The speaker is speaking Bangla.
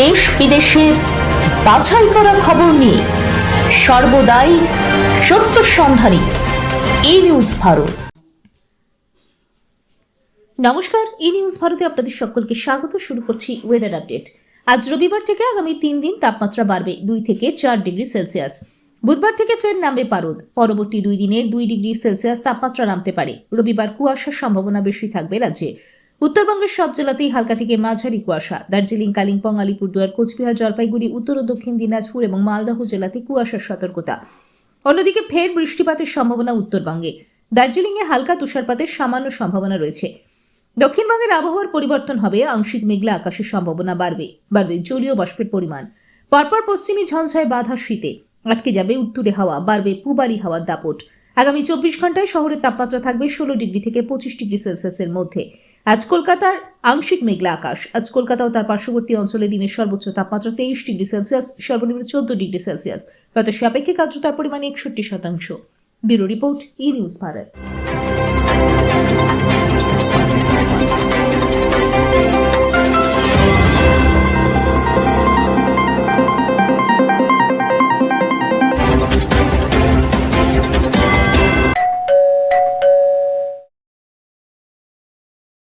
দেশ বিদেশের বাছাই করা খবর নিয়ে সর্বদাই সত্য সন্ধানী ই নিউজ ভারত। নমস্কার ই নিউজ ভারতে আপনাদের সকলকে স্বাগত। শুরু করছি ওয়েদার আপডেট আজ রবিবার থেকে আগামী তিন দিন তাপমাত্রা বাড়বে দুই থেকে চার ডিগ্রি সেলসিয়াস। বুধবার থেকে ফের নামবে পারদ। পরবর্তী দুই দিনে দুই ডিগ্রি সেলসিয়াস তাপমাত্রা নামতে পারে। রবিবার কুয়াশার সম্ভাবনা বেশি থাকবে রাজ্যে। উত্তরবঙ্গের সব জেলাতেই হালকা থেকে মাঝারি কুয়াশা। দার্জিলিং, কালিম্পং, আলিপুরদুয়ার, কোচবিহার, জলপাইগুড়ি, উত্তর ও দক্ষিণ দিনাজপুর এবং মালদহ জেলাতে কুয়াশার সতর্কতা। অন্যদিকে ফের বৃষ্টিপাতের সম্ভাবনা উত্তরবঙ্গে। দার্জিলিংয়ে হালকা তুষারপাতের সামান্য সম্ভাবনা রয়েছে। দক্ষিণবঙ্গের আবহাওয়ার পরিবর্তন হবে, আংশিক মেঘলা আকাশের সম্ভাবনা বাড়বে বাড়বে জলীয় বাষ্পের পরিমাণ। পরপর পশ্চিমী ঝঞ্ঝায় বাধা শীতে। আটকে যাবে উত্তুরে হাওয়া, বাড়বে পূবালি হাওয়ার দাপট। আগামী চব্বিশ ঘন্টায় শহরের তাপমাত্রা থাকবে ষোলো ডিগ্রি থেকে পঁচিশ ডিগ্রি সেলসিয়াসের মধ্যে। আজ কলকাতার আংশিক মেঘলা আকাশ। আজ কলকাতা ও তার পার্শ্ববর্তী অঞ্চলে দিনের সর্বোচ্চ তাপমাত্রা তেইশ ডিগ্রি সেলসিয়াস, সর্বনিম্ন চোদ্দ ডিগ্রি সেলসিয়াস। বাতাসে সাপেক্ষিক আর্দ্রতার পরিমাণ একষট্টি শতাংশ। Bureau report, E news Bharat.